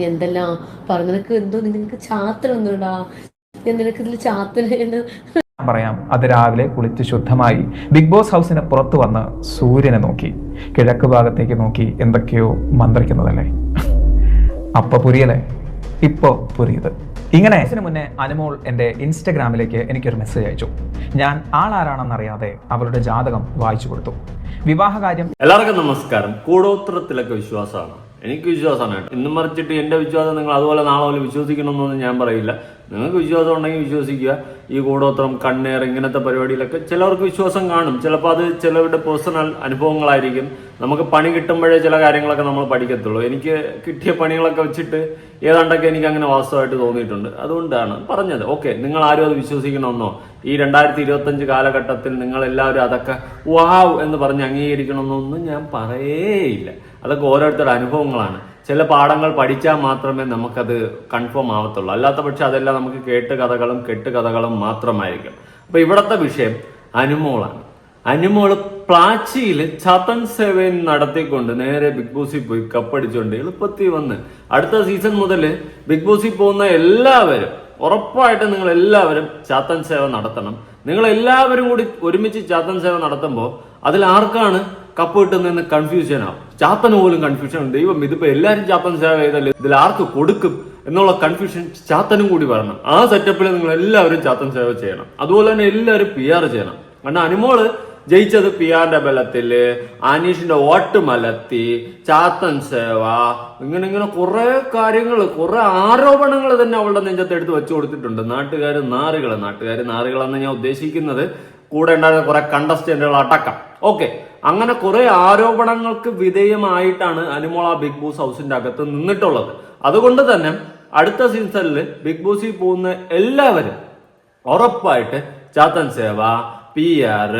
ഇനി എന്തെല്ലാം? പറഞ്ഞു നിനക്ക് എന്തോ നിനക്ക് ചാത്തനൊന്നുണ്ടാ നിനക്ക് ഇതിൽ ചാത്ര എന്ന് പറയാം അത് രാവിലെ കുളിച്ച് ശുദ്ധമായി ബിഗ് ബോസ് ഹൗസിന് പുറത്തു വന്ന് സൂര്യനെ നോക്കി കിഴക്ക് ഭാഗത്തേക്ക് നോക്കി എന്തൊക്കെയോ മന്ത്രിക്കുന്നതല്ലേ? അപ്പൊ പുരിയല്ലേ? ഇപ്പോ പുരിയത്. ഇങ്ങനെ ഇതിനു മുന്നേ അനുമോൾ എന്റെ ഇൻസ്റ്റഗ്രാമിലേക്ക് എനിക്കൊരു മെസ്സേജ് അയച്ചു. ഞാൻ ആളാരാണെന്നറിയാതെ അവളുടെ ജാതകം വായിച്ചു കൊടുത്തു. വിവാഹകാര്യം എല്ലാവർക്കും നമസ്കാരം. കൂടോത്രത്തിലൊക്കെ വിശ്വാസമാണ്. എനിക്ക് വിശ്വാസമാണ് കേട്ടോ. ഇന്നും മറിച്ചിട്ട് എന്റെ വിശ്വാസം നിങ്ങൾ അതുപോലെ നാളെ പോലെ വിശ്വസിക്കണമെന്നൊന്നും ഞാൻ പറയില്ല. നിങ്ങൾക്ക് വിശ്വാസം ഉണ്ടെങ്കിൽ വിശ്വസിക്കുക. ഈ കൂടോത്രം കണ്ണേർ ഇങ്ങനത്തെ പരിപാടിയിലൊക്കെ ചിലവർക്ക് വിശ്വാസം കാണും. ചിലപ്പോൾ അത് ചിലവരുടെ പേഴ്സണൽ അനുഭവങ്ങളായിരിക്കും. നമുക്ക് പണി കിട്ടുമ്പോഴേ ചില കാര്യങ്ങളൊക്കെ നമ്മൾ പഠിക്കത്തുള്ളൂ. എനിക്ക് കിട്ടിയ പണികളൊക്കെ വെച്ചിട്ട് ഏതാണ്ടൊക്കെ എനിക്ക് അങ്ങനെ വാസ്തവമായിട്ട് തോന്നിയിട്ടുണ്ട്. അതുകൊണ്ടാണ് പറഞ്ഞത്. ഓക്കെ നിങ്ങൾ ആരും അത് വിശ്വസിക്കണമെന്നോ? ഈ രണ്ടായിരത്തി ഇരുപത്തഞ്ച് കാലഘട്ടത്തിൽ നിങ്ങൾ എല്ലാവരും അതൊക്കെ വാവ് എന്ന് പറഞ്ഞ് അംഗീകരിക്കണമെന്നൊന്നും ഞാൻ പറയേയില്ല. അതൊക്കെ ഓരോരുത്തരുടെ അനുഭവങ്ങളാണ്. ചില പാഠങ്ങൾ പഠിച്ചാൽ മാത്രമേ നമുക്കത് കൺഫേം ആവത്തുള്ളൂ. അല്ലാത്ത പക്ഷെ അതെല്ലാം നമുക്ക് കേട്ട് കഥകളും കെട്ട് കഥകളും മാത്രമായിരിക്കും. അപ്പൊ ഇവിടത്തെ വിഷയം അനുമോളാണ്. അനുമോൾ പ്ലാച്ചിയിൽ ചതൻ സേവൻ നടത്തിക്കൊണ്ട് നേരെ ബിഗ് ബോസിൽ പോയി കപ്പടിച്ചുകൊണ്ട് എളുപ്പത്തിൽ വന്ന് അടുത്ത സീസൺ മുതൽ ബിഗ് ബോസിൽ പോകുന്ന എല്ലാവരും ഉറപ്പായിട്ട് നിങ്ങൾ എല്ലാവരും ചാത്തൻ സേവ നടത്തണം. നിങ്ങൾ എല്ലാവരും കൂടി ഒരുമിച്ച് ചാത്തൻ സേവ നടത്തുമ്പോൾ അതിൽ ആർക്കാണ് കപ്പ് കിട്ടുന്നതെന്ന് കൺഫ്യൂഷൻ ആവും ചാത്തന് പോലും കൺഫ്യൂഷൻ ദൈവം ഇതിപ്പോ എല്ലാരും ചാത്തൻ സേവ ചെയ്തല്ലേ ഇതിൽ ആർക്ക് കൊടുക്കും എന്നുള്ള കൺഫ്യൂഷൻ ചാത്തനും കൂടി വരണം. ആ സെറ്റപ്പിൽ നിങ്ങൾ എല്ലാവരും ചാത്തൻ സേവ ചെയ്യണം. അതുപോലെ തന്നെ എല്ലാവരും പി ആർ ചെയ്യണം. കാരണം അനുമോൾ ജയിച്ചത് പി ആറിന്റെ ബലത്തിൽ അനീഷിന്റെ വോട്ട് മലത്തി ചാത്തൻ സേവ ഇങ്ങനെ ഇങ്ങനെ കുറെ കാര്യങ്ങൾ കുറെ ആരോപണങ്ങൾ തന്നെ അവളുടെ നെഞ്ചത്ത് എടുത്ത് വെച്ചു കൊടുത്തിട്ടുണ്ട്. നാട്ടുകാർ നാറുകൾ നാട്ടുകാർ നാറുകളെന്ന് ഞാൻ ഉദ്ദേശിക്കുന്നത്. കൂടെ ഉണ്ടായിരുന്ന കുറെ കണ്ടസ്റ്റന്റുകൾ അടക്കം. ഓക്കെ അങ്ങനെ കുറെ ആരോപണങ്ങൾക്ക് വിധേയമായിട്ടാണ് അനുമോള ബിഗ് ബോസ് ഹൗസിന്റെ അകത്ത് നിന്നിട്ടുള്ളത്. അതുകൊണ്ട് തന്നെ അടുത്ത സീസണിൽ ബിഗ് ബോസിൽ പോകുന്ന എല്ലാവരും ഉറപ്പായിട്ട് ചാത്തൻ സേവ പി ആർ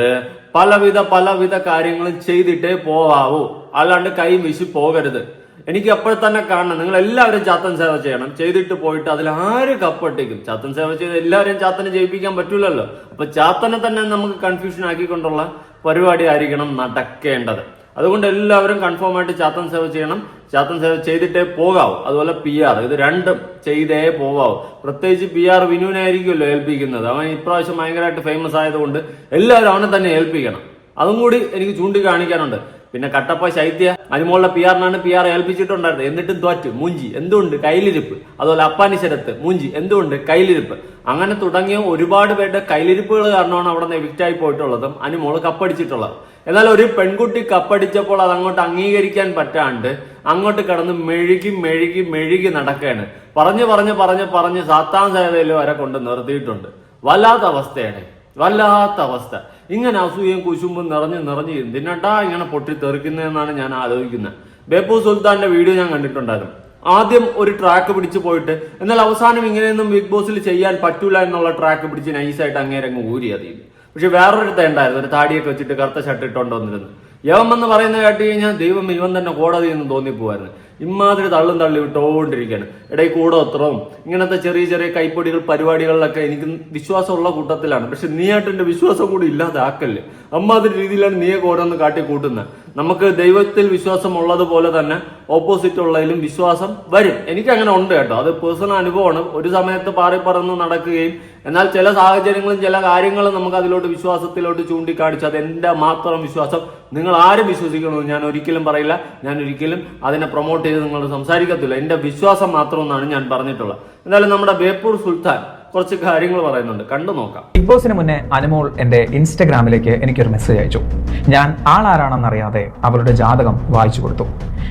പലവിധ പലവിധ കാര്യങ്ങളും ചെയ്തിട്ടേ പോവാവൂ. അല്ലാണ്ട് കൈ വീശി പോകരുത്. എനിക്ക് അപ്പോൾ തന്നെ കാണണം. നിങ്ങൾ എല്ലാവരും ചാത്തൻ സേവ ചെയ്യണം. ചെയ്തിട്ട് പോയിട്ട് അതിൽ ആര് കപ്പട്ടിക്കും? ചാത്തൻ സേവ ചെയ്ത് എല്ലാവരെയും ചാത്തനെ ജയിപ്പിക്കാൻ പറ്റൂലല്ലോ. അപ്പൊ ചാത്തനെ തന്നെ നമുക്ക് കൺഫ്യൂഷൻ ആക്കിക്കൊണ്ടുള്ള പരിപാടി ആയിരിക്കണം നടക്കേണ്ടത്. അതുകൊണ്ട് എല്ലാവരും കൺഫേം ആയിട്ട് ചാത്തൻ സേവ ചെയ്യണം. ചാത്തൻ സേവ ചെയ്തിട്ടേ പോകാവൂ. അതുപോലെ പി ആർ ഇത് രണ്ടും ചെയ്തേ പോകാവൂ. പ്രത്യേകിച്ച് പി ആർ വിനുവിനായിരിക്കുമല്ലോ ഏൽപ്പിക്കുന്നത്. അവൻ ഇപ്രാവശ്യം ഭയങ്കരമായിട്ട് ഫേമസ് ആയതുകൊണ്ട് എല്ലാവരും അവനെ തന്നെ ഏൽപ്പിക്കണം. അതും കൂടി എനിക്ക് ചൂണ്ടിക്കാണിക്കാനുണ്ട്. പിന്നെ കട്ടപ്പ ശൈത്യ അനുമോളുടെ പി ആറിനാണ് പി ആർ ഏൽപ്പിച്ചിട്ടുണ്ടായിരുന്നത്. എന്നിട്ടും തോറ്റ്. മൂഞ്ചി. എന്തുകൊണ്ട് കയ്യിലിരിപ്പ്. അതുപോലെ അപ്പാനി ശരത്ത് മൂഞ്ചി. എന്തുകൊണ്ട് കയ്യിലിരിപ്പ്. അങ്ങനെ തുടങ്ങിയ ഒരുപാട് പേരുടെ കയ്യിലിരിപ്പുകൾ കാരണമാണ് അവിടെ നിന്ന് എവിക്റ്റായി പോയിട്ടുള്ളതും അനുമോൾ കപ്പടിച്ചിട്ടുള്ളത്. എന്നാൽ ഒരു പെൺകുട്ടി കപ്പടിച്ചപ്പോൾ അത് അങ്ങോട്ട് അംഗീകരിക്കാൻ പറ്റാണ്ട് അങ്ങോട്ട് കടന്ന് മെഴുകി മെഴുകി മെഴുകി നടക്കുകയാണ്. പറഞ്ഞു പറഞ്ഞു പറഞ്ഞു പറഞ്ഞ് സാത്താൻ സേതയിൽ വരെ കൊണ്ട് നിർത്തിയിട്ടുണ്ട്. വല്ലാത്ത അവസ്ഥയാണ്. വല്ലാത്ത അവസ്ഥ. ഇങ്ങനെ അസൂയയും കുശുമ്പും നിറഞ്ഞ് നിറഞ്ഞ് എന്തിനാട്ടാ ഇങ്ങനെ പൊട്ടി തെറിക്കുന്നതെന്നാണ് ഞാൻ ആലോചിക്കുന്നത്. ബേപ്പു സുൽത്താന്റെ വീഡിയോ ഞാൻ കണ്ടിട്ടുണ്ടായിരുന്നു. ആദ്യം ഒരു ട്രാക്ക് പിടിച്ച് പോയിട്ട് എന്നാൽ അവസാനം ഇങ്ങനെയൊന്നും ബിഗ് ബോസിൽ ചെയ്യാൻ പറ്റൂല എന്നുള്ള ട്രാക്ക് പിടിച്ച് നൈസായിട്ട് അങ്ങേരങ്ങ് ഊരി അതിൽ പക്ഷെ വേറൊരു ഉണ്ടായിരുന്നു ഒരു താടിയൊക്കെ വെച്ചിട്ട് കറുത്ത ഷർട്ട് ഇട്ടോണ്ട് വന്നിരുന്നു. യവം എന്ന് പറയുന്നത് കേട്ട് കഴിഞ്ഞാൽ ദൈവം ഇവൻ തന്നെ കോടതി എന്ന് തോന്നിപ്പോവായിരുന്നു. ഇമാതിരി തള്ളും തള്ളി വിട്ടോണ്ടിരിക്കുകയാണ്. ഇടയിൽ കൂടോത്രവും ഇങ്ങനത്തെ ചെറിയ ചെറിയ കൈപ്പൊടികൾ പരിപാടികളിലൊക്കെ എനിക്ക് വിശ്വാസമുള്ള കൂട്ടത്തിലാണ്. പക്ഷെ നീയായിട്ട് വിശ്വാസം കൂടി ഇല്ലാതാക്കല്ലേ? അമ്മാതിരി രീതിയിലാണ് നീയൊക്കെ ഓരോന്ന് കാട്ടി കൂട്ടുന്നത് നമുക്ക് ദൈവത്തിൽ വിശ്വാസം ഉള്ളതുപോലെ തന്നെ ഓപ്പോസിറ്റ് ഉള്ളതിലും വിശ്വാസം വരും. എനിക്ക് അങ്ങനെ ഉണ്ട് കേട്ടോ. അത് പേഴ്സണൽ അനുഭവമാണ്. ഒരു സമയത്ത് പാറി പറന്ന് നടക്കുകയും എന്നാൽ ചില സാഹചര്യങ്ങളും ചില കാര്യങ്ങളും നമുക്ക് അതിലോട്ട് വിശ്വാസത്തിലോട്ട് ചൂണ്ടിക്കാണിച്ചു അത് എന്റെ മാത്രം വിശ്വാസം. നിങ്ങൾ ആരും വിശ്വസിക്കണമെന്ന് ഞാൻ ഒരിക്കലും പറയില്ല. ഞാൻ ഒരിക്കലും അതിനെ പ്രൊമോട്ട് ചെയ്ത് നിങ്ങൾ സംസാരിക്കത്തില്ല. എന്റെ വിശ്വാസം മാത്രം എന്നാണ് ഞാൻ പറഞ്ഞിട്ടുള്ളത്. എന്തായാലും നമ്മുടെ ബേപ്പൂർ സുൽത്താൻ കുറച്ച് കാര്യങ്ങൾ പറയുന്നുണ്ട്. കണ്ടു നോക്കാം. ബിഗ് ബോസിന് മുന്നേ അനുമോൾ എന്റെ ഇൻസ്റ്റഗ്രാമിലേക്ക് എനിക്കൊരു മെസ്സേജ് അയച്ചു. ഞാൻ ആളാരാണെന്നറിയാതെ അവളുടെ ജാതകം വായിച്ചു കൊടുത്തു.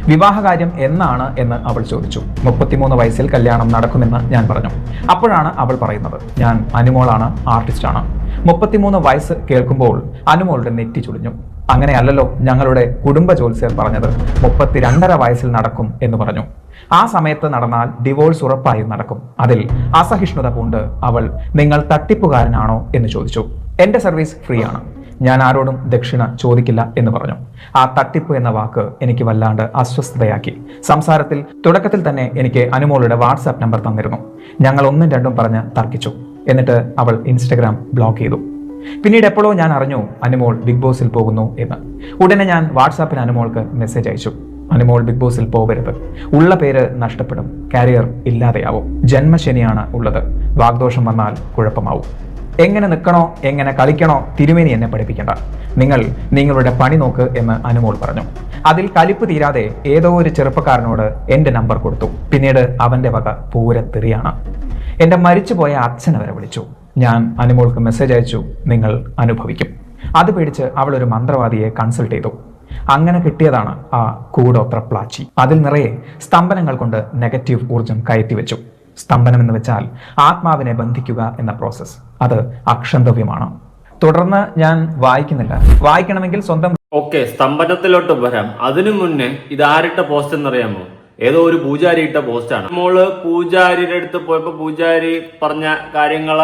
വിവാഹകാര്യം എന്നാണ് എന്ന് അവൾ ചോദിച്ചു. മുപ്പത്തിമൂന്ന് വയസ്സിൽ കല്യാണം നടക്കുമെന്ന് ഞാൻ പറഞ്ഞു. അപ്പോഴാണ് അവൾ പറയുന്നത് ഞാൻ അനുമോളാണ് ആർട്ടിസ്റ്റാണ് മുപ്പത്തിമൂന്ന് വയസ്സ് കേൾക്കുമ്പോൾ അനുമോളുടെ നെറ്റി ചുളിഞ്ഞു. അങ്ങനെയല്ലല്ലോ ഞങ്ങളുടെ കുടുംബ ജോത്സ്യർ പറഞ്ഞത്. മുപ്പത്തിരണ്ടര വയസ്സിൽ നടക്കും എന്ന് പറഞ്ഞു. ആ സമയത്ത് നടന്നാൽ ഡിവോഴ്സ് ഉറപ്പായും നടക്കും. അതിൽ അസഹിഷ്ണുത കൊണ്ട് അവൾ നിങ്ങൾ തട്ടിപ്പുകാരനാണോ? എന്ന് ചോദിച്ചു. എന്റെ സർവീസ് ഫ്രീ ആണ് ഞാൻ ആരോടും ദക്ഷിണ ചോദിക്കില്ല എന്ന് പറഞ്ഞു. ആ തട്ടിപ്പ് എന്ന വാക്ക് എനിക്ക് വല്ലാണ്ട് അസ്വസ്ഥതയാക്കി. സംസാരത്തിൽ തുടക്കത്തിൽ തന്നെ എനിക്ക് അനുമോളുടെ വാട്സാപ്പ് നമ്പർ തന്നിരുന്നു. ഞങ്ങൾ ഒന്നും രണ്ടും പറഞ്ഞ് തർക്കിച്ചു. എന്നിട്ട് അവൾ ഇൻസ്റ്റഗ്രാം ബ്ലോക്ക് ചെയ്തു. പിന്നീട് എപ്പോഴോ ഞാൻ അറിഞ്ഞു അനുമോൾ ബിഗ് ബോസിൽ പോകുന്നു എന്ന്. ഉടനെ ഞാൻ വാട്സാപ്പിൽ അനുമോൾക്ക് മെസ്സേജ് അയച്ചു. അനുമോൾ ബിഗ് ബോസിൽ പോകരുത്. ഉള്ള പേര് നഷ്ടപ്പെടും. കാരിയർ ഇല്ലാതെയാവും. ജന്മശനിയാണ് ഉള്ളത്. വാഗ്ദോഷം വന്നാൽ കുഴപ്പമാവും. എങ്ങനെ നിൽക്കണോ എങ്ങനെ കളിക്കണോ തിരുമേനി എന്നെ പഠിപ്പിക്കേണ്ട. നിങ്ങൾ നിങ്ങളുടെ പണി നോക്ക് എന്ന് അനുമോൾ പറഞ്ഞു. അതിൽ കലിപ്പ് തീരാതെ ഏതോ ഒരു ചെറുപ്പക്കാരനോട് എന്റെ നമ്പർ കൊടുത്തു. പിന്നീട് അവന്റെ വക പൂരത്തെറിയാണ്. എന്റെ മരിച്ചുപോയ അച്ഛനെ വരെ വിളിച്ചു. ഞാൻ അനുമോൾക്ക് മെസ്സേജ് അയച്ചു നിങ്ങൾ അനുഭവിക്കും. അത് പേടിച്ച് അവൾ ഒരു മന്ത്രവാദിയെ കൺസൾട്ട് ചെയ്തു. അങ്ങനെ കിട്ടിയതാണ് ആ കൂടോത്ര പ്ലാച്ചി. അതിൽ നിറയെ സ്തംഭനങ്ങൾ കൊണ്ട് നെഗറ്റീവ് ഊർജം കയറ്റി വെച്ചു സ്തംഭനം എന്ന് വെച്ചാൽ ആത്മാവിനെ ബന്ധിക്കുക എന്ന പ്രോസസ്സ് അത് അക്ഷന്തവ്യമാണ്. തുടർന്ന് ഞാൻ വായിക്കുന്നില്ല. വായിക്കണമെങ്കിൽ സ്വന്തം ഓക്കെ സ്തംഭനത്തിലോട്ട് വരാം. അതിനു മുന്നേ ഇത് ആരിട്ട പോസ്റ്റ് എന്നറിയാമോ? ഏതോ ഒരു പൂജാരി ഇട്ട പോസ്റ്റാണ് മോൾ പൂജാരിയുടെ അടുത്ത് പോയപ്പോ പൂജാരി പറഞ്ഞ കാര്യങ്ങൾ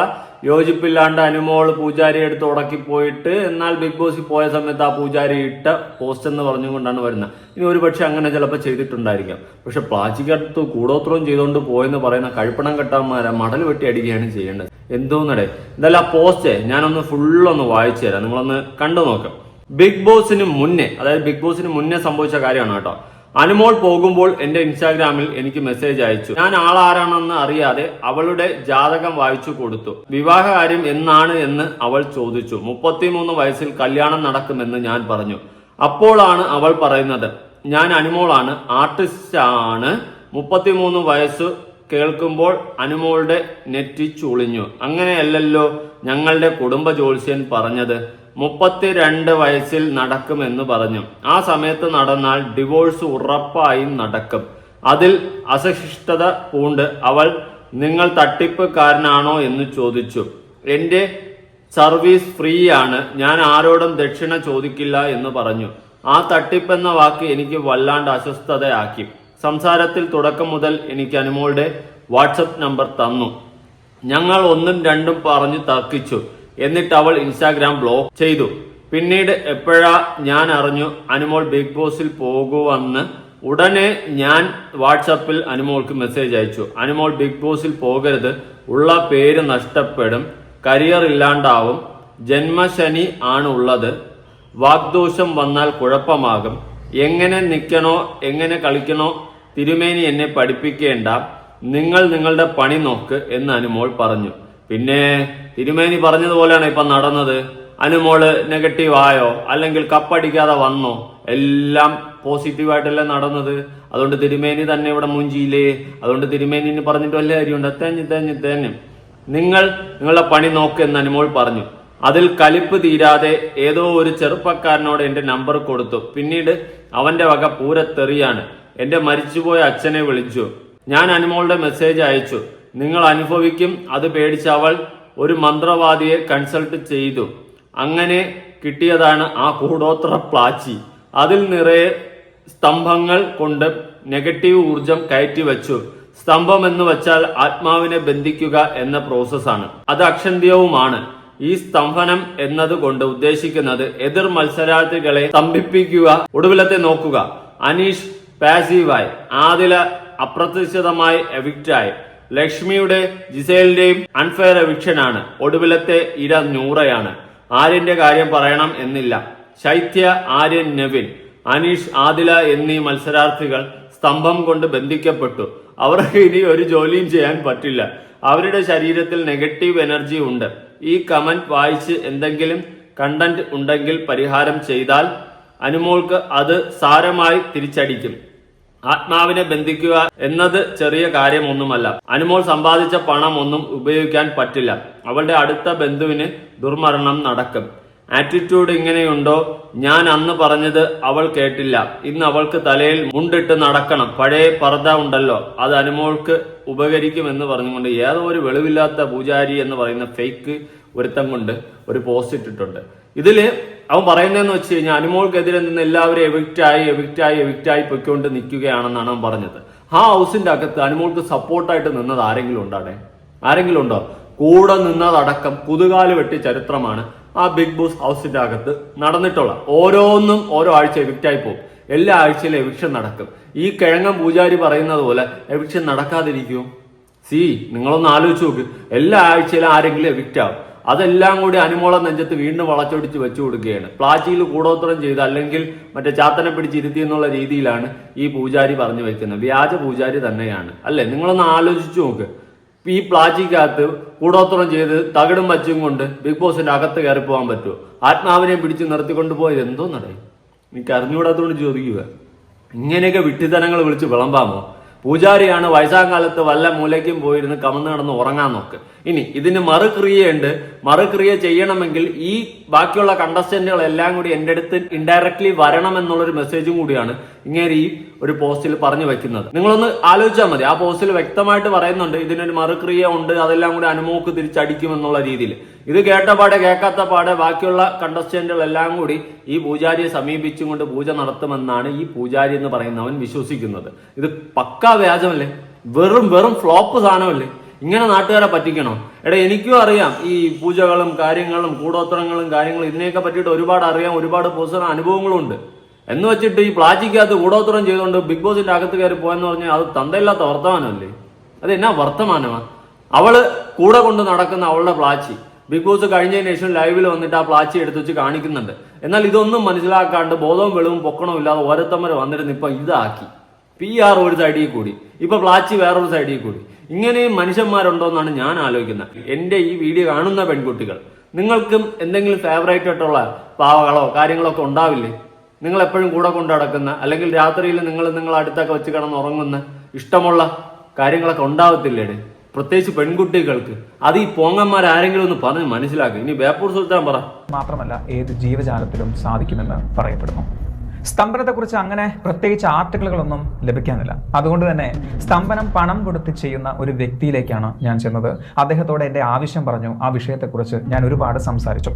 യോജിപ്പില്ലാണ്ട് അനുമോൾ പൂജാരി എടുത്ത് ഉടക്കി പോയിട്ട് എന്നാൽ ബിഗ് ബോസിൽ പോയ സമയത്ത് ആ പൂജാരി ഇട്ട പോസ്റ്റ് എന്ന് പറഞ്ഞുകൊണ്ടാണ് വരുന്നത്. ഇനി ഒരു പക്ഷെ അങ്ങനെ ചിലപ്പോൾ ചെയ്തിട്ടുണ്ടായിരിക്കാം. പക്ഷെ പ്ലാസ്റ്റിക്കടുത്ത് കൂടോത്രവും ചെയ്തുകൊണ്ട് പോയെന്ന് പറയുന്ന കഴിപ്പണം കെട്ടാന്മാരെ മടൽ വെട്ടി അടിക്കുകയാണ് ചെയ്യേണ്ടത്. എന്തോന്നടേ. എന്തായാലും ആ പോസ്റ്റ് ഞാനൊന്ന് ഫുള്ളൊന്ന് വായിച്ചു തരാം. നിങ്ങളൊന്ന് കണ്ടു നോക്കാം. ബിഗ് ബോസിന് മുന്നേ അതായത് ബിഗ് ബോസിന് മുന്നേ സംഭവിച്ച കാര്യമാണ് കേട്ടോ. അനുമോൾ പോകുമ്പോൾ എന്റെ ഇൻസ്റ്റാഗ്രാമിൽ എനിക്ക് മെസ്സേജ് അയച്ചു. ഞാൻ ആളാരാണെന്ന് അറിയാതെ അവളുടെ ജാതകം വായിച്ചു കൊടുത്തു. വിവാഹകാര്യം എന്നാണ് എന്ന് അവൾ ചോദിച്ചു. മുപ്പത്തിമൂന്ന് വയസ്സിൽ കല്യാണം നടക്കുമെന്ന് ഞാൻ പറഞ്ഞു. അപ്പോഴാണ് അവൾ പറയുന്നത്. ഞാൻ അനുമോളാണ് ആർട്ടിസ്റ്റ് ആണ് മുപ്പത്തിമൂന്ന് വയസ്സ് കേൾക്കുമ്പോൾ അനുമോളുടെ നെറ്റി ചുളിഞ്ഞു. അങ്ങനെയല്ലല്ലോ ഞങ്ങളുടെ കുടുംബ ജ്യോത്സ്യൻ പറഞ്ഞത്. മുപ്പത്തിരണ്ട് വയസ്സിൽ നടക്കുമെന്ന് പറഞ്ഞു. ആ സമയത്ത് നടന്നാൽ ഡിവോഴ്സ് ഉറപ്പായും നടക്കും. അതിൽ അസഹിഷ്ഠത പൂണ്ട് അവൾ നിങ്ങൾ തട്ടിപ്പുകാരനാണോ? എന്ന് ചോദിച്ചു. എന്റെ സർവീസ് ഫ്രീ ആണ് ഞാൻ ആരോടും ദക്ഷിണ ചോദിക്കില്ല എന്ന് പറഞ്ഞു. ആ തട്ടിപ്പെന്ന വാക്ക് എനിക്ക് വല്ലാണ്ട് അസ്വസ്ഥതയാക്കി. സംസാരത്തിൽ തുടക്കം മുതൽ എനിക്ക് അനുമോളുടെ വാട്സപ്പ് നമ്പർ തന്നു. ഞങ്ങൾ ഒന്നും രണ്ടും പറഞ്ഞു തർക്കിച്ചു. എന്നിട്ട് അവൾ ഇൻസ്റ്റാഗ്രാം ബ്ലോക്ക് ചെയ്തു. പിന്നീട് എപ്പോഴാ ഞാൻ അറിഞ്ഞു അനുമോൾ ബിഗ് ബോസിൽ പോകുവെന്ന്. ഉടനെ ഞാൻ വാട്സപ്പിൽ അനുമോൾക്ക് മെസ്സേജ് അയച്ചു. അനുമോൾ ബിഗ് ബോസിൽ പോകരുത് ഉള്ള പേര് നഷ്ടപ്പെടും കരിയർ ഇല്ലാണ്ടാവും ജന്മശനി ആണ് ഉള്ളത് വാഗ്ദോഷം വന്നാൽ കുഴപ്പമാകും എങ്ങനെ നിൽക്കണോ എങ്ങനെ കളിക്കണോ തിരുമേനി എന്നെ പഠിപ്പിക്കേണ്ട നിങ്ങൾ നിങ്ങളുടെ പണി നോക്ക് എന്ന് അനുമോൾ പറഞ്ഞു. പിന്നെ തിരുമേനി പറഞ്ഞതുപോലെയാണ് ഇപ്പൊ നടന്നത്. അനുമോൾ നെഗറ്റീവ് ആയോ? അല്ലെങ്കിൽ കപ്പടിക്കാതെ വന്നോ? എല്ലാം പോസിറ്റീവായിട്ടല്ലേ നടന്നത്. അതുകൊണ്ട് തിരുമേനി തന്നെ ഇവിടെ മുഞ്ചിയില്ലേ? അതുകൊണ്ട് തിരുമേനി പറഞ്ഞിട്ട് വല്ല കാര്യമുണ്ട്? തേഞ്ഞ് തേഞ്ഞ് തേഞ്ഞ്. നിങ്ങൾ നിങ്ങളുടെ പണി നോക്ക് എന്ന് അനുമോൾ പറഞ്ഞു. അതിൽ കലിപ്പ് തീരാതെ ഏതോ ഒരു ചെറുപ്പക്കാരനോട് എന്റെ നമ്പർ കൊടുത്തു. പിന്നീട് അവന്റെ വക പൂരത്തെറിയാണ്. എന്റെ മരിച്ചുപോയ അച്ഛനെ വിളിച്ചു. ഞാൻ അനുമോളുടെ മെസ്സേജ് അയച്ചു. നിങ്ങൾ അനുഭവിക്കും. അത് പേടിച്ച അവൾ ഒരു മന്ത്രവാദിയെ കൺസൾട്ട് ചെയ്തു. അങ്ങനെ കിട്ടിയതാണ് ആ കൂടോത്ര പ്ലാച്ചി. അതിൽ നിറയെ സ്തംഭങ്ങൾ കൊണ്ട് നെഗറ്റീവ് ഊർജം കയറ്റി വെച്ചു സ്തംഭം എന്ന് വച്ചാൽ ആത്മാവിനെ ബന്ധിക്കുക എന്ന പ്രോസസ്സാണ് അത് അക്ഷന്ത്യവുമാണ്. ഈ സ്തംഭനം എന്നതുകൊണ്ട് ഉദ്ദേശിക്കുന്നത് എതിർ മത്സരാർത്ഥികളെ സ്തംഭിപ്പിക്കുക ഒടുവിലത്തെ നോക്കുക. അനീഷ് പാസീവായി ആദില അപ്രതീക്ഷിതമായി എവിക്റ്റായി ലക്ഷ്മിയുടെ ജിസേലിന്റെയും അൺഫെയർ എവിക്ഷനാണ് ഒടുവിലത്തെ ഇര നൂറയാണ്. ആര്യന്റെ കാര്യം പറയണം എന്നില്ല. ശൈത്യ ആര്യൻ നെവിൻ അനീഷ് ആദില എന്നീ മത്സരാർത്ഥികൾ സ്തംഭം കൊണ്ട് ബന്ധിക്കപ്പെട്ടു. അവർക്ക് ഇനി ഒരു ജോലിയും ചെയ്യാൻ പറ്റില്ല. അവരുടെ ശരീരത്തിൽ നെഗറ്റീവ് എനർജി ഉണ്ട്. ഈ കമന്റ് വായിച്ച് എന്തെങ്കിലും കണ്ടന്റ് ഉണ്ടെങ്കിൽ പരിഹാരം ചെയ്താൽ അനുമോൾക്ക് അത് സാരമായി തിരിച്ചടിക്കും. ആത്മാവിനെ ബന്ധിക്കുക എന്നത് ചെറിയ കാര്യമൊന്നുമല്ല. അനുമോൾ സമ്പാദിച്ച പണം ഒന്നും ഉപയോഗിക്കാൻ പറ്റില്ല. അവളുടെ അടുത്ത ബന്ധുവിന് ദുർമരണം നടക്കും. ആറ്റിറ്റ്യൂഡ് ഇങ്ങനെയുണ്ടോ? ഞാൻ അന്ന് പറഞ്ഞത് അവൾ കേട്ടില്ല. ഇന്ന് അവൾക്ക് തലയിൽ മുണ്ടിട്ട് നടക്കണം. പഴയ പർദ്ദ ഉണ്ടല്ലോ. അത് അനുമോൾക്ക് ഉപകരിക്കുമെന്ന് പറഞ്ഞുകൊണ്ട് ഏതോ ഒരു വെളിവില്ലാത്ത പൂജാരി എന്ന് പറയുന്ന ഫേക്ക് ഒരുത്തം കൊണ്ട് ഒരു പോസ്റ്റ് ഇട്ടിട്ടുണ്ട്. ഇതിൽ അവൻ പറയുന്നതെന്ന് വെച്ച് കഴിഞ്ഞാൽ അനുമോൾക്കെതിരെ നിന്ന് എല്ലാവരും എവിക്റ്റായി എവിക്റ്റായി എവിക്റ്റായി പൊയ്ക്കൊണ്ട് നിൽക്കുകയാണെന്നാണ് അവൻ പറഞ്ഞത്. ആ ഹൗസിന്റെ അകത്ത് അനുമോൾക്ക് സപ്പോർട്ടായിട്ട് നിന്നത് ആരെങ്കിലും ഉണ്ടാടെ ആരെങ്കിലും ഉണ്ടോ? കൂടെ നിന്നതടക്കം കുതുകാൽ വെട്ടി ചരിത്രമാണ് ആ ബിഗ് ബോസ് ഹൗസിന്റെ അകത്ത് നടന്നിട്ടുള്ള ഓരോന്നും ഓരോ ആഴ്ച എവിക്റ്റായി പോകും. എല്ലാ ആഴ്ചയിലും എവിക്ഷൻ നടക്കും. ഈ കിഴങ്ങൻ പൂജാരി പറയുന്നത് പോലെ എവിക്ഷൻ നടക്കാതിരിക്കും. സി നിങ്ങളൊന്ന് ആലോചിച്ച് നോക്ക്. എല്ലാ ആഴ്ചയിലും ആരെങ്കിലും എവിക്റ്റ് ആവും. അതെല്ലാം കൂടി അനുമോളം നെഞ്ചത്ത് വീണ്ടും വളച്ചൊടിച്ച് വെച്ചു കൊടുക്കുകയാണ്. പ്ലാച്ചിയിൽ കൂടോത്രം ചെയ്ത് അല്ലെങ്കിൽ മറ്റേ ചാത്തനെ പിടിച്ചിരുത്തി എന്നുള്ള രീതിയിലാണ് ഈ പൂജാരി പറഞ്ഞു വെക്കുന്നത്. വ്യാജ പൂജാരി തന്നെയാണ്. അല്ലെ? നിങ്ങളൊന്ന് ആലോചിച്ചു നോക്ക്. ഈ പ്ലാച്ചിക്കകത്ത് കൂടോത്രം ചെയ്ത് തകിടും വച്ചും കൊണ്ട് ബിഗ് ബോസിന്റെ അകത്ത് കയറി പോകാൻ പറ്റുമോ? ആത്മാവിനെ പിടിച്ച് നിർത്തിക്കൊണ്ട് പോയത് എന്തോ നടയും എനിക്ക് അറിഞ്ഞുകൂടാത്തോണ്ട് ചോദിക്കുക. ഇങ്ങനെയൊക്കെ വിട്ടിത്തനങ്ങൾ വിളിച്ച് വിളമ്പാമോ? പൂജാരിയാണ് വയസ്സാകാലത്ത് വല്ല മൂലയ്ക്കും പോയിരുന്ന് കമന്ന് കിടന്ന് ഉറങ്ങാൻ നോക്ക്. ഇനി ഇതിന് മറുക്രിയയുണ്ട്. മറുക്രിയ ചെയ്യണമെങ്കിൽ ഈ ബാക്കിയുള്ള കണ്ടസ്റ്റന്റുകൾ എല്ലാം കൂടി എന്റെ അടുത്ത് ഇൻഡയറക്ട്ലി വരണം എന്നുള്ളൊരു മെസ്സേജും കൂടിയാണ്. ഇങ്ങനെ ഈ ഒരു പോസ്റ്റിൽ പറഞ്ഞു വെക്കുന്നത്. നിങ്ങളൊന്ന് ആലോചിച്ചാൽ മതി. ആ പോസ്റ്റിൽ വ്യക്തമായിട്ട് പറയുന്നുണ്ട് ഇതിനൊരു മറുക്രിയ ഉണ്ട് അതെല്ലാം കൂടി അനുമോക്ക് തിരിച്ചടിക്കും എന്നുള്ള രീതിയിൽ. ഇത് കേട്ട പാടെ കേൾക്കാത്ത പാടെ ബാക്കിയുള്ള കണ്ടസ്റ്റന്റുകൾ എല്ലാം കൂടി ഈ പൂജാരിയെ സമീപിച്ചുകൊണ്ട് പൂജ നടത്തുമെന്നാണ് ഈ പൂജാരി എന്ന് പറയുന്നവൻ വിശ്വസിക്കുന്നത്. ഇത് പക്കാ വ്യാജമല്ലേ? വെറും വെറും ഫ്ലോപ്പ് സാധനമല്ലേ? ഇങ്ങനെ നാട്ടുകാരെ പറ്റിക്കണോ? എടാ എനിക്കും അറിയാം ഈ പൂജകളും കാര്യങ്ങളും കൂടോത്രങ്ങളും കാര്യങ്ങളും ഇതിനെയൊക്കെ പറ്റിയിട്ട് ഒരുപാട് അറിയാം ഒരുപാട് പേഴ്സണൽ അനുഭവങ്ങളും ഉണ്ട് എന്ന് വെച്ചിട്ട് ഈ പ്ലാച്ചിക്കകത്ത് കൂടോത്രം ചെയ്തുകൊണ്ട് ബിഗ് ബോസിന്റെ അകത്ത് കയറി പോയെന്ന് പറഞ്ഞാൽ അത് തന്തയില്ലാത്ത വർത്തമാനമല്ലേ? അത് എന്നാ വർത്തമാനമാ? അവൾ കൂടെ കൊണ്ട് നടക്കുന്ന അവളുടെ പ്ലാച്ചി. ബിഗ് ബോസ് കഴിഞ്ഞതിന് ശേഷം ലൈവിൽ വന്നിട്ട് ആ പ്ലാച്ചി എടുത്ത് വെച്ച് കാണിക്കുന്നുണ്ട്. എന്നാൽ ഇതൊന്നും മനസ്സിലാക്കാണ്ട് ബോധവും വെളിവും പൊക്കണവും ഇല്ലാതെ ഓരോരുത്തമ്മര് വന്നിരുന്ന് ഇപ്പൊ ഇതാക്കി. പി ആർ ഒരു സൈഡിൽ കൂടി. ഇപ്പൊ പ്ലാച്ചി വേറൊരു സൈഡിൽ കൂടി. ഇങ്ങനെയും മനുഷ്യന്മാരുണ്ടോ എന്നാണ് ഞാൻ ആലോചിക്കുന്നത്. എന്റെ ഈ വീഡിയോ കാണുന്ന പെൺകുട്ടികൾ നിങ്ങൾക്കും എന്തെങ്കിലും ഫേവറേറ്റ് ആയിട്ടുള്ള പാവകളോ കാര്യങ്ങളോ ഒക്കെ ഉണ്ടാവില്ലേ? നിങ്ങൾ എപ്പോഴും കൂടെ കൊണ്ട് നടക്കുന്ന അല്ലെങ്കിൽ രാത്രിയിൽ നിങ്ങൾ നിങ്ങൾ അടുത്തൊക്കെ വെച്ച് കിടന്ന് ഉറങ്ങുന്ന ഇഷ്ടമുള്ള കാര്യങ്ങളൊക്കെ ഉണ്ടാവത്തില്ലേടെ? പ്രത്യേകിച്ച് പെൺകുട്ടികൾക്ക്. അത് ഈ പോങ്ങന്മാർ ആരെങ്കിലും ഒന്ന് പറഞ്ഞ് മനസ്സിലാക്കുക ഇനി ബേപ്പൂർ സുൽത്താൻ പറ. മാത്രമല്ല ഏത് ജീവജാലത്തിലും സാധിക്കുമെന്ന് പറയപ്പെടുന്നു. സ്തംഭനത്തെക്കുറിച്ച് അങ്ങനെ പ്രത്യേകിച്ച് ആർട്ടിക്കിളുകളൊന്നും ലഭിക്കാനില്ല. അതുകൊണ്ട് തന്നെ സ്തംഭനം പണം കൊടുത്ത് ചെയ്യുന്ന ഒരു വ്യക്തിയിലേക്കാണ് ഞാൻ ചെന്നത്. അദ്ദേഹത്തോട് എന്റെ ആവശ്യം പറഞ്ഞു. ആ വിഷയത്തെക്കുറിച്ച് ഞാൻ ഒരുപാട് സംസാരിച്ചു.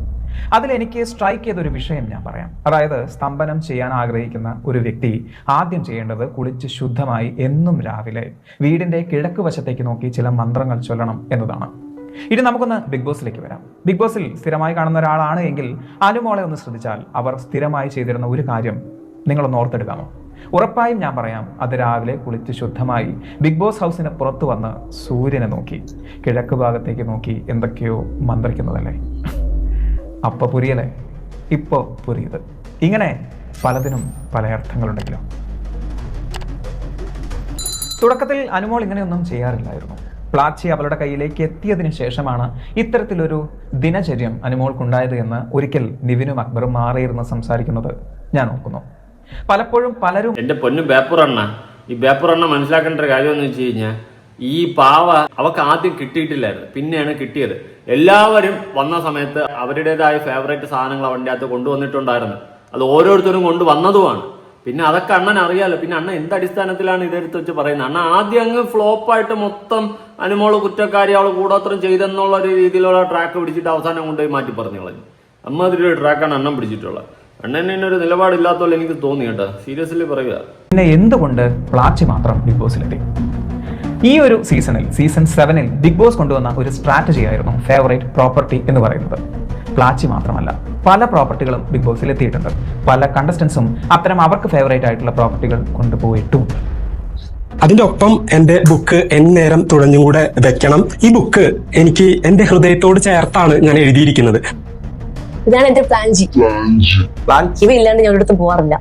അതിൽ എനിക്ക് സ്ട്രൈക്ക് ചെയ്ത ഒരു വിഷയം ഞാൻ പറയാം. അതായത് സ്തംഭനം ചെയ്യാൻ ആഗ്രഹിക്കുന്ന ഒരു വ്യക്തി ആദ്യം ചെയ്യേണ്ടത് കുളിച്ച് ശുദ്ധമായി എന്നും രാവിലെ വീടിന്റെ കിഴക്ക് വശത്തേക്ക് നോക്കി ചില മന്ത്രങ്ങൾ ചൊല്ലണം എന്നതാണ്. ഇനി നമുക്കൊന്ന് ബിഗ് ബോസിലേക്ക് വരാം. ബിഗ് ബോസിൽ സ്ഥിരമായി കാണുന്ന ഒരാളാണ് എങ്കിൽ അനുമോളെ ഒന്ന് ശ്രദ്ധിച്ചാൽ അവർ സ്ഥിരമായി ചെയ്തിരുന്ന ഒരു കാര്യം നിങ്ങളൊന്ന് ഓർത്തെടുക്കാമോ? ഉറപ്പായും ഞാൻ പറയാം അത് രാവിലെ കുളിച്ച് ശുദ്ധമായി ബിഗ് ബോസ് ഹൗസിന് പുറത്തു വന്ന് സൂര്യനെ നോക്കി കിഴക്ക് ഭാഗത്തേക്ക് നോക്കി എന്തൊക്കെയോ മന്ത്രിക്കുന്നതല്ലേ? അപ്പൊ പുരിയല്ലേ? ഇപ്പോ പുരിയത്. ഇങ്ങനെ പലതിനും പല അർത്ഥങ്ങളുണ്ടെങ്കിലും? തുടക്കത്തിൽ അനുമോൾ ഇങ്ങനെയൊന്നും ചെയ്യാറില്ലായിരുന്നു. പ്ലാച്ചി അവളുടെ കയ്യിലേക്ക് എത്തിയതിന് ശേഷമാണ് ഇത്തരത്തിലൊരു ദിനചര്യം അനുമോൾക്കുണ്ടായത് എന്ന് ഒരിക്കൽ നിവിനും അക്ബറും മാറിയിരുന്ന് സംസാരിക്കുന്നത് ഞാൻ ഓർക്കുന്നു. പലപ്പോഴും പലരും എന്റെ പൊന്നു ബേപ്പുറണ്ണ അണ്ണ ഈ ബേപ്പുറണ്ണ അണ്ണ മനസ്സിലാക്കേണ്ട ഒരു കാര്യം എന്ന് വെച്ച് കഴിഞ്ഞാൽ ഈ പാവ അവക്ക് ആദ്യം കിട്ടിയിട്ടില്ലായിരുന്നു പിന്നെയാണ് കിട്ടിയത്. എല്ലാവരും വന്ന സമയത്ത് അവരുടേതായ ഫേവറേറ്റ് സാധനങ്ങൾ അവന്റെ അകത്ത് കൊണ്ടുവന്നിട്ടുണ്ടായിരുന്നു. അത് ഓരോരുത്തരും കൊണ്ടുവന്നതുമാണ് പിന്നെ അതൊക്കെ അണ്ണൻ അറിയാലോ പിന്നെ അണ്ണൻ എന്ത് അടിസ്ഥാനത്തിലാണ് ഇതെടുത്ത് വെച്ച് പറയുന്നത്? അണ്ണൻ ആദ്യം അങ്ങ് ഫ്ലോപ്പായിട്ട് മൊത്തം അനുമോൾ കുറ്റക്കാരി അവൾ കൂടോത്രം ചെയ്തെന്നുള്ള ഒരു രീതിയിലുള്ള ട്രാക്ക് പിടിച്ചിട്ട് അവസാനം കൊണ്ടുപോയി മാറ്റി പറഞ്ഞു കളഞ്ഞു ഒരു ട്രാക്കാണ് അണ്ണൻ പിടിച്ചിട്ടുള്ളത്. അണ്ണന് ഒരു നിലപാടില്ലാത്തോളം എനിക്ക് തോന്നി കേട്ടോ. സീരിയസ്ലി പറയുക. പിന്നെ എന്തുകൊണ്ട് പ്ലാച്ചി മാത്രം ബിഗ് ബോസിലെത്തി ഈ ഒരു സീസണിൽ സീസൺ സെവനിൽ ബിഗ് ബോസ് കൊണ്ടുവന്ന ഒരു സ്ട്രാറ്റജി ആയിരുന്നു ഫേവറേറ്റ് പ്രോപ്പർട്ടി എന്ന് പറയുന്നത്. പ്ലാച്ചി മാത്രമല്ല പല പ്രോപ്പർട്ടികളും ബിഗ് ബോസിൽ എത്തിയിട്ടുണ്ട്. പല കണ്ടസ്റ്റൻസും അത്തരം അവർക്ക് ഫേവറേറ്റ് ആയിട്ടുള്ള പ്രോപ്പർട്ടികൾ കൊണ്ടുപോയിട്ടും. അതിന്റെ ഒപ്പം എന്റെ ബുക്ക് എൻ നേരം കൂടെ വെക്കണം. ഈ ബുക്ക് എനിക്ക് എന്റെ ഹൃദയത്തോട് ചേർത്താണ് ഞാൻ എഴുതിയിരിക്കുന്നത്. ഇതാണ് എന്റെ പ്ലാൻ ജി ഇവ ഇല്ലാണ്ട് ഞാൻ ഒരിടത്തും പോവാറില്ല.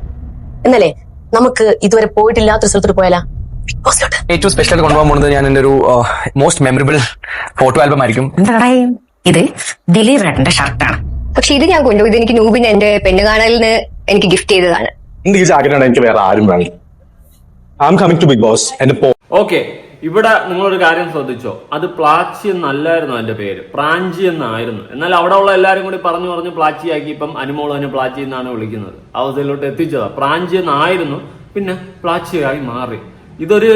എന്നല്ലേ? നമുക്ക് ഇതുവരെ പോയിട്ടില്ലാത്തൊരു സ്ഥലത്തോട്ട് പോയാലാ? ഏറ്റവും സ്പെഷ്യൽ കൊണ്ടുപോകാൻ പോകുന്നത് ഞാൻ എന്റെ ഒരു മോസ്റ്റ് മെമ്മറബിൾ ഫോട്ടോ ആൽബം ആയിരിക്കും. ഇത് ദിലീപ് ഏട്ടന്റെ ഷർട്ടാണ് പക്ഷെ ഇത് ഞാൻ കൊണ്ടുപോയി. ഇത് എനിക്ക് നൂബിന് എന്റെ പെണ്ണ് കാണലിന് എനിക്ക് ഗിഫ്റ്റ് ചെയ്തതാണ്. എന്റെ ഈ ജാക്കറ്റാണ് എനിക്ക് വേറെ ആരും വേണം? I'm coming to Bigg Boss എന്റെ ഓക്കെ ഇവിടെ നിങ്ങളൊരു കാര്യം ശ്രദ്ധിച്ചോ. അത് പ്ലാച്ചി എന്നല്ലായിരുന്നു അതിന്റെ പേര്. പ്രാഞ്ചി എന്നായിരുന്നു. എന്നാൽ അവിടെ ഉള്ള എല്ലാവരും കൂടി പറഞ്ഞു പറഞ്ഞു പ്ലാച്ചിയാക്കി. ഇപ്പം അനുമോൾ തന്നെ പ്ലാച്ചി എന്നാണ് വിളിക്കുന്നത്. അവസ്ഥയിലോട്ട് എത്തിച്ചതാ. പ്രാഞ്ചി എന്നായിരുന്നു പിന്നെ പ്ലാച്ചിയായി മാറി. ഇതൊരു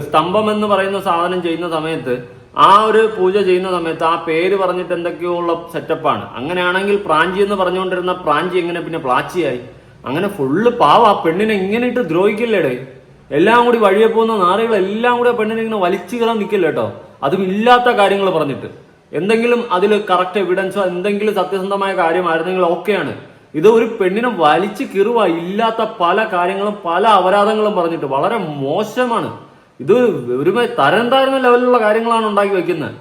സ്തംഭം എന്ന് പറയുന്ന സാധനം ചെയ്യുന്ന സമയത്ത് ആ ഒരു പൂജ ചെയ്യുന്ന സമയത്ത് ആ പേര് പറഞ്ഞിട്ട് എന്തൊക്കെയോ ഉള്ള സെറ്റപ്പാണ്. അങ്ങനെയാണെങ്കിൽ പ്രാഞ്ചി എന്ന് പറഞ്ഞുകൊണ്ടിരുന്ന പ്രാഞ്ചി എങ്ങനെ പിന്നെ പ്ലാച്ചിയായി? അങ്ങനെ ഫുള്ള് പാവ ആ പെണ്ണിനെ ഇങ്ങനെ ഇട്ട് ദ്രോഹിക്കില്ലേടേ? എല്ലാം കൂടി വഴിയെ പോകുന്ന നാറികളെല്ലാം കൂടി പെണ്ണിനെ ഇങ്ങനെ വലിച്ചു കയറാൻ നിൽക്കില്ല കേട്ടോ. അതും ഇല്ലാത്ത കാര്യങ്ങൾ പറഞ്ഞിട്ട്. എന്തെങ്കിലും അതിൽ കറക്റ്റ് എവിഡൻസോ എന്തെങ്കിലും സത്യസന്ധമായ കാര്യമായിരുന്നെങ്കിൽ ഓക്കെയാണ്. ഇത് ഒരു പെണ്ണിനെ വലിച്ചു കീറുക ഇല്ലാത്ത പല കാര്യങ്ങളും പല അപരാധങ്ങളും പറഞ്ഞിട്ട്. വളരെ മോശമാണ്. ഇത് ഒരു തരം താഴ്ന്ന ലെവലിലുള്ള കാര്യങ്ങളാണ് ഉണ്ടാക്കി വെക്കുന്നത്.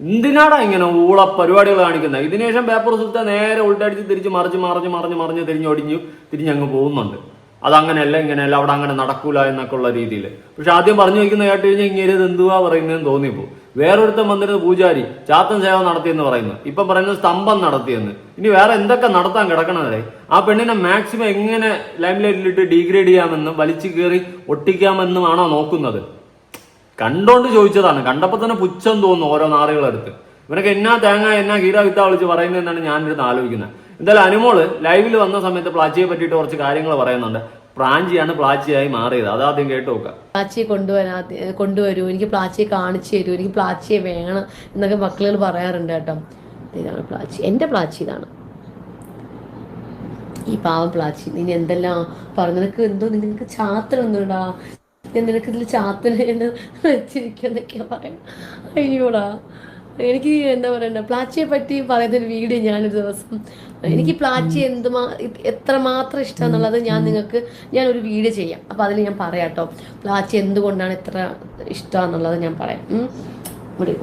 എന്തിനാടാ ഇങ്ങനെ ഊള പരിപാടികൾ കാണിക്കുന്നത്? ഇതിനുശേഷം പേപ്പർ സുൽത്താൻ നേരെ ഉൾട്ടടിച്ച് തിരിച്ച് മറിച്ച് മറിഞ്ഞ് മറിഞ്ഞ് മറിഞ്ഞ് തിരിഞ്ഞൊടിഞ്ഞു തിരിഞ്ഞങ്ങ് പോകുന്നുണ്ട്. അതങ്ങനെയല്ല ഇങ്ങനെയല്ല അവിടെ അങ്ങനെ നടക്കൂല എന്നൊക്കെ ഉള്ള രീതിയിൽ പക്ഷെ ആദ്യം പറഞ്ഞു വയ്ക്കുന്ന കേട്ട് കഴിഞ്ഞാൽ ഇങ്ങനെ ഇത് എന്തുവാ പറയുന്നതെന്ന് തോന്നിപ്പോ വേറൊരുത്തൻ വന്നിരുന്ന പൂജാരി ചാത്തൻ സേവ നടത്തിയെന്ന് പറയുന്നു. ഇപ്പൊ പറയുന്നത് സ്തംഭം നടത്തിയെന്ന്. ഇനി വേറെ എന്തൊക്കെ നടത്താൻ കിടക്കണതെ ആ പെണ്ണിനെ മാക്സിമം എങ്ങനെ ലൈംലൈറ്റിലിട്ട് ഡീഗ്രേഡ് ചെയ്യാമെന്നും വലിച്ചു കയറി ഒട്ടിക്കാമെന്നുമാണോ നോക്കുന്നത്? കണ്ടോണ്ട് ചോദിച്ചതാണ്. കണ്ടപ്പോ തന്നെ പുച്ഛം തോന്നുന്നു ഓരോ നാളുകളെടുത്ത് ഇവനൊക്കെ എന്നാ തേങ്ങ എന്നാ ഹീര വിത്ത വിളിച്ച് പറയുന്നതെന്നാണ് ഞാനിരുന്ന് ആലോചിക്കുന്നത്. എന്തായാലും അനുമോൾ ലൈവിൽ വന്ന സമയത്ത് പ്ലാച്ചിയെ പറ്റിയിട്ട് കുറച്ച് കാര്യങ്ങൾ പറയുന്നുണ്ട്. പ്രാഞ്ചിയാണ് പ്ലാച്ചിയായി മാറിയത്. അതാദ്യം കേട്ട് നോക്കാം. പ്ലാച്ചി കൊണ്ടുവരാ കൊണ്ടുവരൂ. എനിക്ക് പ്ലാച്ചിയെ കാണിച്ചു തരൂ. എനിക്ക് പ്ലാച്ചിയെ വേണം എന്നൊക്കെ മക്കളുകൾ പറയാറുണ്ട് കേട്ടോ. ഇതാണ് പ്ലാച്ചി. എന്റെ പ്ലാച്ചി ഇതാണ്. ഈ പാവം പ്ലാച്ചി. നീ എന്തെല്ലാം പറഞ്ഞു? നിനക്ക് എന്തോ നിനക്ക് ചാത്തനൊന്നുമിടാ ഞാൻ നിനക്ക് ഇതിൽ ചാത്തന വെച്ചിരിക്കുന്നൊക്കെയാ പറയാം അയ്യോടാ. എനിക്ക് എന്താ പറയണ്ട പ്ലാച്ചിയെ പറ്റി പറയുന്ന ഒരു വീഡിയോ ഞാനൊരു ദിവസം എനിക്ക് പ്ലാച്ചി എന്തുമാ എത്ര എത്രമാത്രം ഇഷ്ടം എന്നുള്ളത് ഞാൻ നിങ്ങൾക്ക് ഞാൻ ഒരു വീഡിയോ ചെയ്യാം. അപ്പോൾ അതിൽ ഞാൻ പറയാം കേട്ടോ പ്ലാച്ചി എന്തുകൊണ്ടാണ് എത്ര ഇഷ്ടം എന്നുള്ളത് ഞാൻ പറയാം. ഇവിടെ.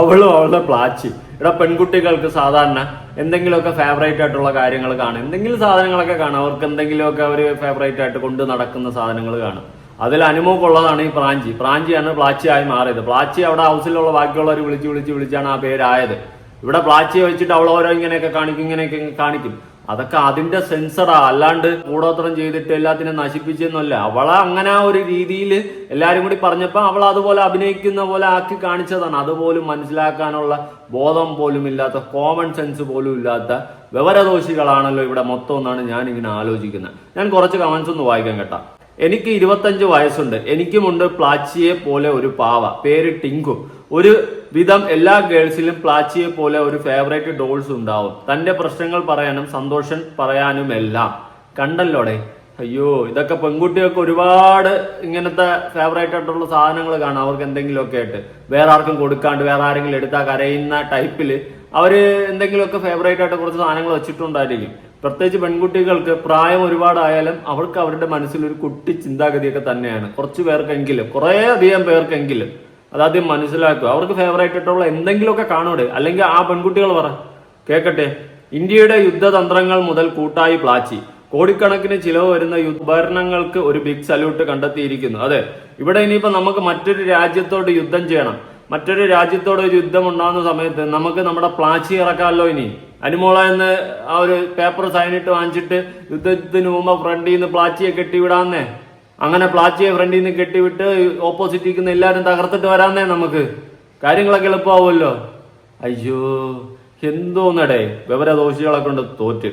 അവളും അവളുടെ പ്ലാച്ചി. ഇവിടെ പെൺകുട്ടികൾക്ക് സാധാരണ എന്തെങ്കിലുമൊക്കെ ഫേവറേറ്റ് ആയിട്ടുള്ള കാര്യങ്ങൾ കാണും. എന്തെങ്കിലും സാധനങ്ങളൊക്കെ കാണും. അവർക്ക് എന്തെങ്കിലുമൊക്കെ അവർ ഫേവറേറ്റ് ആയിട്ട് കൊണ്ട് നടക്കുന്ന സാധനങ്ങൾ കാണും. അതിൽ അനുഭവമുള്ളതാണ് ഈ പ്രാഞ്ചി. പ്രാഞ്ചിയാണ് പ്ലാച്ചിയായി മാറിയത്. പ്ലാച്ചി അവിടെ ഹൗസിലുള്ള ബാക്കിയുള്ളവർ വിളിച്ച് വിളിച്ച് വിളിച്ചാണ് ആ പേരായത്. ഇവിടെ പ്ലാച്ചിയെ വെച്ചിട്ട് അവൾ ഓരോ ഇങ്ങനെയൊക്കെ കാണിക്കും ഇങ്ങനെയൊക്കെ കാണിക്കും. അതൊക്കെ അതിന്റെ സെൻസറാ. അല്ലാണ്ട് കൂടോത്രം ചെയ്തിട്ട് എല്ലാത്തിനും നശിപ്പിച്ചെന്നല്ല. അവളെ അങ്ങനെ ഒരു രീതിയിൽ എല്ലാരും കൂടി പറഞ്ഞപ്പോ അവൾ അതുപോലെ അഭിനയിക്കുന്ന പോലെ ആക്കി കാണിച്ചതാണ്. അതുപോലും മനസ്സിലാക്കാനുള്ള ബോധം പോലും ഇല്ലാത്ത കോമൺ സെൻസ് പോലും ഇല്ലാത്ത വിവരദോഷികളാണല്ലോ ഇവിടെ മൊത്തം എന്നാണ് ഞാൻ ഇങ്ങനെ ആലോചിക്കുന്നത്. ഞാൻ കുറച്ച് കമന്റ്സ് ഒന്ന് വായിക്കാൻ കേട്ടാ. എനിക്ക് ഇരുപത്തഞ്ച് വയസ്സുണ്ട്. എനിക്കുമുണ്ട് പ്ലാച്ചിയെ പോലെ ഒരു പാവ. പേര് ടിങ്കു. ഒരു വിധം എല്ലാ ഗേൾസിലും പ്ലാച്ചിയെ പോലെ ഒരു ഫേവറേറ്റ് ഡോൾസ് ഉണ്ടാവും. തന്റെ പ്രശ്നങ്ങൾ പറയാനും സന്തോഷം പറയാനും എല്ലാം കണ്ടല്ലോടെ? അയ്യോ ഇതൊക്കെ പെൺകുട്ടികൾക്ക് ഒരുപാട് ഇങ്ങനത്തെ ഫേവറേറ്റ് ആയിട്ടുള്ള സാധനങ്ങൾ കാണാം. അവർക്ക് എന്തെങ്കിലുമൊക്കെ ആയിട്ട്. വേറെ ആർക്കും കൊടുക്കാണ്ട് വേറെ ആരെങ്കിലും എടുത്താൽ കരയുന്ന ടൈപ്പിൽ അവർ എന്തെങ്കിലുമൊക്കെ ഫേവറേറ്റ് ആയിട്ട് കുറച്ച് സാധനങ്ങൾ വെച്ചിട്ടുണ്ടായിരിക്കും. പ്രത്യേകിച്ച് പെൺകുട്ടികൾക്ക് പ്രായം ഒരുപാടായാലും അവർക്ക് അവരുടെ മനസ്സിൽ ഒരു കുട്ടി ചിന്താഗതിയൊക്കെ തന്നെയാണ്. കുറച്ച് പേർക്കെങ്കിലും കുറേ അധികം പേർക്കെങ്കിലും അതാദ്യം മനസ്സിലാക്കുക. അവർക്ക് ഫേവറേറ്റ് ആയിട്ടുള്ള എന്തെങ്കിലുമൊക്കെ കാണൂടെ? അല്ലെങ്കിൽ ആ പെൺകുട്ടികൾ പറ. കേക്കട്ടെ. ഇന്ത്യയുടെ യുദ്ധതന്ത്രങ്ങൾ മുതൽ കൂട്ടായി പ്ലാച്ചി. കോടിക്കണക്കിന് ചിലവ് വരുന്ന ഉപകരണങ്ങൾക്ക് ഒരു ബിഗ് സല്യൂട്ട് കണ്ടെത്തിയിരിക്കുന്നു. അതെ. ഇവിടെ ഇനിയിപ്പോ നമുക്ക് മറ്റൊരു രാജ്യത്തോട് യുദ്ധം ചെയ്യണം. മറ്റൊരു രാജ്യത്തോട് ഒരു യുദ്ധം ഉണ്ടാകുന്ന സമയത്ത് നമുക്ക് നമ്മുടെ പ്ലാച്ചി ഇറക്കാമല്ലോ ഇനി. അനുമോള എന്ന് ആ ഒരു പേപ്പർ സൈനിട്ട് വാങ്ങിച്ചിട്ട് യുദ്ധത്തിന് മുമ്പ് ഫ്രണ്ടിൽ നിന്ന് പ്ലാച്ചിയെ കെട്ടിവിടാന്നേ. അങ്ങനെ പ്ലാച്ചിയെ ഫ്രണ്ടിൽ നിന്ന് കെട്ടിവിട്ട് ഓപ്പോസിറ്റ് നിൽക്കുന്ന എല്ലാവരും തകർത്തിട്ട് വരാന്നേ നമുക്ക്. കാര്യങ്ങളൊക്കെ എളുപ്പമാവുമല്ലോ. അയ്യോ എന്തോന്നടേ. വിവരദോഷികളെ കൊണ്ട് തോറ്റ്.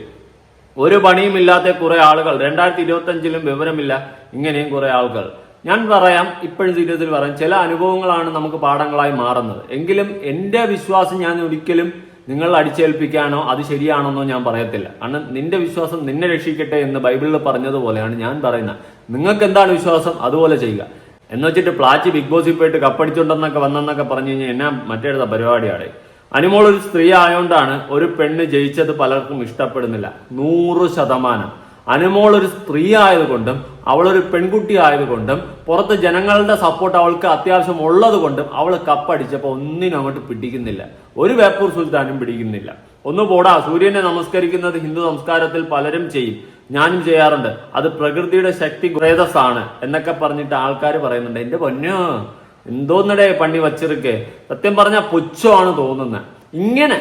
ഒരു പണിയും ഇല്ലാത്ത കുറെ ആളുകൾ രണ്ടായിരത്തി ഇരുപത്തി അഞ്ചിലും വിവരമില്ല ഇങ്ങനെയും കുറെ ആളുകൾ. ഞാൻ പറയാം ഇപ്പോഴും ജീവിതത്തിൽ പറയാം ചില അനുഭവങ്ങളാണ് നമുക്ക് പാഠങ്ങളായി മാറുന്നത്. എങ്കിലും എന്റെ വിശ്വാസം ഞാൻ ഒരിക്കലും നിങ്ങൾ അടിച്ചേൽപ്പിക്കാനോ അത് ശരിയാണെന്നോ ഞാൻ പറയത്തില്ല. കാരണം നിന്റെ വിശ്വാസം നിന്നെ രക്ഷിക്കട്ടെ എന്ന് ബൈബിളിൽ പറഞ്ഞതുപോലെയാണ് ഞാൻ പറയുന്നത്. നിങ്ങൾക്ക് എന്താണ് വിശ്വാസം? അതുപോലെ ചെയ്യുക. എന്ന് വെച്ചിട്ട് പ്ലാച്ചി ബിഗ് ബോസിൽ പോയിട്ട് കപ്പടിച്ചുണ്ടെന്നൊക്കെ വന്നെന്നൊക്കെ പറഞ്ഞു കഴിഞ്ഞാൽ എന്നാ മറ്റേടുത്ത പരിപാടിയാണ് അനുമോൾ ഒരു സ്ത്രീ ആയതുകൊണ്ടാണ് ഒരു പെണ്ണ് ജയിച്ചത് പലർക്കും ഇഷ്ടപ്പെടുന്നില്ല. നൂറ് ശതമാനം. അനുമോൾ ഒരു സ്ത്രീ ആയതുകൊണ്ടും അവളൊരു പെൺകുട്ടി ആയതുകൊണ്ടും പുറത്ത് ജനങ്ങളുടെ സപ്പോർട്ട് അവൾക്ക് അത്യാവശ്യം ഉള്ളത് കൊണ്ടും അവൾ കപ്പടിച്ചപ്പോൾ ഒന്നിനും അങ്ങോട്ട് പിടിക്കുന്നില്ല. ഒരു വേപ്പൂർ സുൽത്താനും പിടിക്കുന്നില്ല. ഒന്ന് പോടാ സൂര്യനെ നമസ്കരിക്കുന്നത് ഹിന്ദു സംസ്കാരത്തിൽ പലരും ചെയ്യും. ഞാനും ചെയ്യാറുണ്ട്. അത് പ്രകൃതിയുടെ ശക്തി ഗ്രേതസാണ് എന്നൊക്കെ പറഞ്ഞിട്ട് ആൾക്കാർ പറയുന്നുണ്ട്. എന്റെ പൊന്നോ എന്തോന്നടേ പണി വച്ചിരിക്കേ? സത്യം പറഞ്ഞാൽ പുച്ഛമാണ് തോന്നുന്നത് ഇങ്ങനെ.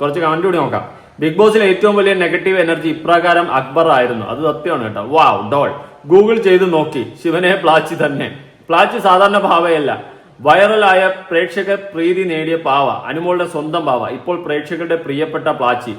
കുറച്ച് കമന്റ് കൂടി നോക്കാം. ബിഗ് ബോസിലെ ഏറ്റവും വലിയ നെഗറ്റീവ് എനർജി ഇപ്രകാരം അക്ബർ ആയിരുന്നു. അത് സത്യമാണ് കേട്ടോ. വാവ് ഡോൾ ഗൂഗിൾ ചെയ്ത് നോക്കി. ശിവനെ പ്ലാച്ചി തന്നെ. പ്ലാച്ചി സാധാരണ ഭാവയല്ല. വൈറലായ പ്രേക്ഷക പ്രീതി നേടിയ പാവ അനുമോളുടെ സ്വന്തം പാവ. ഇപ്പോൾ പ്രേക്ഷകരുടെ പ്രിയപ്പെട്ട പ്ലാച്ചി.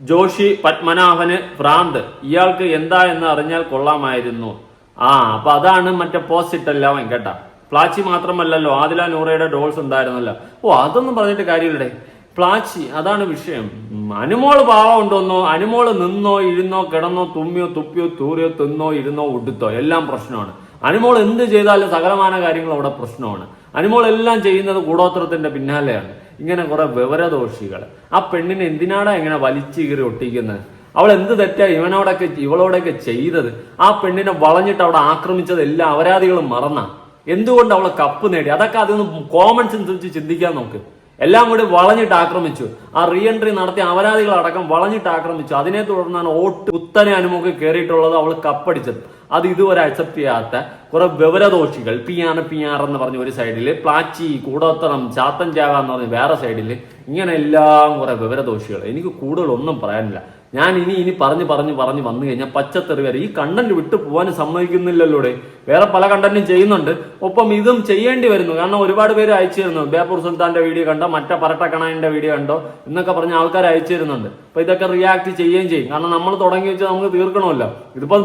ജോഷി പത്മനാഭന് ഭ്രാന്ത്. ഇയാൾക്ക് എന്താ എന്ന് അറിഞ്ഞാൽ കൊള്ളാമായിരുന്നു. ആ അപ്പൊ അതാണ് മറ്റേ പോസ്റ്റ് ഇട്ടല്ല വെങ്കട്ട പ്ലാച്ചി മാത്രമല്ലല്ലോ ആദില നൂറയുടെ ഡോൾസ് ഉണ്ടായിരുന്നല്ലോ. ഓ അതൊന്നും പറഞ്ഞിട്ട് കാര്യമില്ലേ പ്ലാച്ചി അതാണ് വിഷയം. അനുമോൾ പാവം ഉണ്ടോന്നോ അനുമോൾ നിന്നോ ഇരുന്നോ കിടന്നോ തുമ്മിയോ തുപ്പിയോ തൂറിയോ തിന്നോ ഇരുന്നോ ഉടുത്തോ എല്ലാം പ്രശ്നമാണ്. അനുമോൾ എന്ത് ചെയ്താലും സകലമാന കാര്യങ്ങൾ അവിടെ പ്രശ്നമാണ്. അനുമോൾ എല്ലാം ചെയ്യുന്നത് കൂടോത്രത്തിന്റെ പിന്നാലെയാണ്. ഇങ്ങനെ കുറെ വിവരദോഷികൾ. ആ പെണ്ണിനെ എന്തിനാടാ ഇങ്ങനെ വലിച്ചു കീറി ഒട്ടിക്കുന്നത്? അവൾ എന്ത് തെറ്റാ ഇവനോടൊക്കെ ഇവളോടൊക്കെ ചെയ്തത്? ആ പെണ്ണിനെ വളഞ്ഞിട്ട് അവിടെ ആക്രമിച്ചത് എല്ലാ അപരാധികളും മറന്ന. എന്തുകൊണ്ട് അവളെ കപ്പ് നേടി? അതൊക്കെ അതൊന്ന് കോമൺ സെൻസ് വെച്ച് ചിന്തിക്കാൻ നോക്ക്. എല്ലാം കൂടി വളഞ്ഞിട്ട് ആക്രമിച്ചു. ആ റീ എൻട്രി നടത്തിയ അപരാധികളടക്കം വളഞ്ഞിട്ട് ആക്രമിച്ചു. അതിനെ തുടർന്നാണ് ഓട്ട് കുത്തനെ അനുമുഖി കയറിയിട്ടുള്ളത് അവൾ കപ്പടിച്ചത്. അത് ഇതുവരെ അക്സെപ്റ്റ് ചെയ്യാത്ത കുറെ വിവരദോഷികൾ പി ആർ പി പിയാർ എന്ന് പറഞ്ഞ ഒരു സൈഡിൽ പ്ലാച്ചി കൂടോത്തരം ചാത്തൻ ചാവ എന്ന് പറഞ്ഞ വേറെ സൈഡിൽ ഇങ്ങനെ എല്ലാം കുറെ വിവരദോഷികൾ. എനിക്ക് കൂടുതൽ ഒന്നും പറയാനില്ല. ഞാൻ ഇനി ഇനി പറഞ്ഞ് പറഞ്ഞ് പറഞ്ഞ് വന്നു കഴിഞ്ഞാൽ പച്ചത്തെറി വരെ. ഈ കണ്ടന്റ് വിട്ടു പോകാൻ സമ്മതിക്കുന്നില്ലല്ലോടെ. വേറെ പല കണ്ടന്റും ചെയ്യുന്നുണ്ട്. ഒപ്പം ഇതും ചെയ്യേണ്ടി വരുന്നു. കാരണം ഒരുപാട് പേര് അയച്ചു തരുന്നു. ബേപ്പൂർ സുൽത്താന്റെ വീഡിയോ കണ്ടോ? മറ്റേ പരട്ടക്കണായന്റെ വീഡിയോ കണ്ടോ? എന്നൊക്കെ പറഞ്ഞ ആൾക്കാർ അയച്ചു തരുന്നുണ്ട്. അപ്പൊ ഇതൊക്കെ റിയാക്ട് ചെയ്യുകയും ചെയ്യും. കാരണം നമ്മൾ തുടങ്ങി വെച്ചാൽ നമുക്ക് തീർക്കണമല്ലോ. ഇതിപ്പോ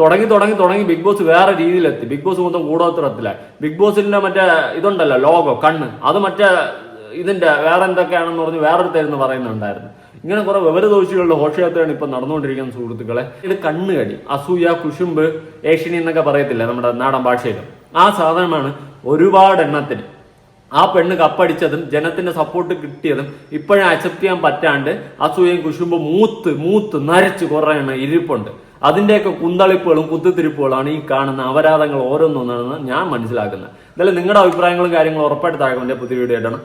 തുടങ്ങി തുടങ്ങി തുടങ്ങി ബിഗ് ബോസ് വേറെ രീതിയിലെത്തി. ബിഗ് ബോസ് മൊത്തം കൂടോത്തരത്തിലായി ബിഗ് ബോസിന്റെ മറ്റേ ഇതുണ്ടല്ലോ ലോഗോ കണ്ണ്. അത് മറ്റേ ഇതിന്റെ വേറെ എന്തൊക്കെയാണെന്ന് പറഞ്ഞ് വേറൊരുത്തായിരുന്നു പറയുന്നുണ്ടായിരുന്നു. ഇങ്ങനെ കുറെ വിവരദോഷികളുടെ ഘോഷയാത്രയാണ് ഇപ്പൊ നടന്നുകൊണ്ടിരിക്കുന്ന സുഹൃത്തുക്കളെ. ഇത് കണ്ണുകടി അസൂയ കുശുമ്പ് ഏഷ്യനി എന്നൊക്കെ പറയത്തില്ല നമ്മുടെ നാടൻ ഭാഷയിൽ. ആ സാധനമാണ് ഒരുപാട് എണ്ണത്തിന് ആ പെണ്ണ് കപ്പടിച്ചതും ജനത്തിന്റെ സപ്പോർട്ട് കിട്ടിയതും ഇപ്പോഴും അക്സെപ്റ്റ് ചെയ്യാൻ പറ്റാണ്ട് അസൂയയും കുശുമ്പ് മൂത്ത് മൂത്ത് നരച്ച് കുറെ എണ്ണം ഇരിപ്പുണ്ട്. അതിന്റെയൊക്കെ കുന്തളിപ്പുകളും കുത്തിത്തിരിപ്പുകളാണ് ഈ കാണുന്ന അപരാധങ്ങൾ ഓരോന്നൊന്നാണെന്ന് ഞാൻ മനസ്സിലാക്കുന്നത്. എന്തായാലും നിങ്ങളുടെ അഭിപ്രായങ്ങളും കാര്യങ്ങളും ഉറപ്പായിട്ട് താഴെ പുതിയ വീഡിയോ ആയിട്ടാണ്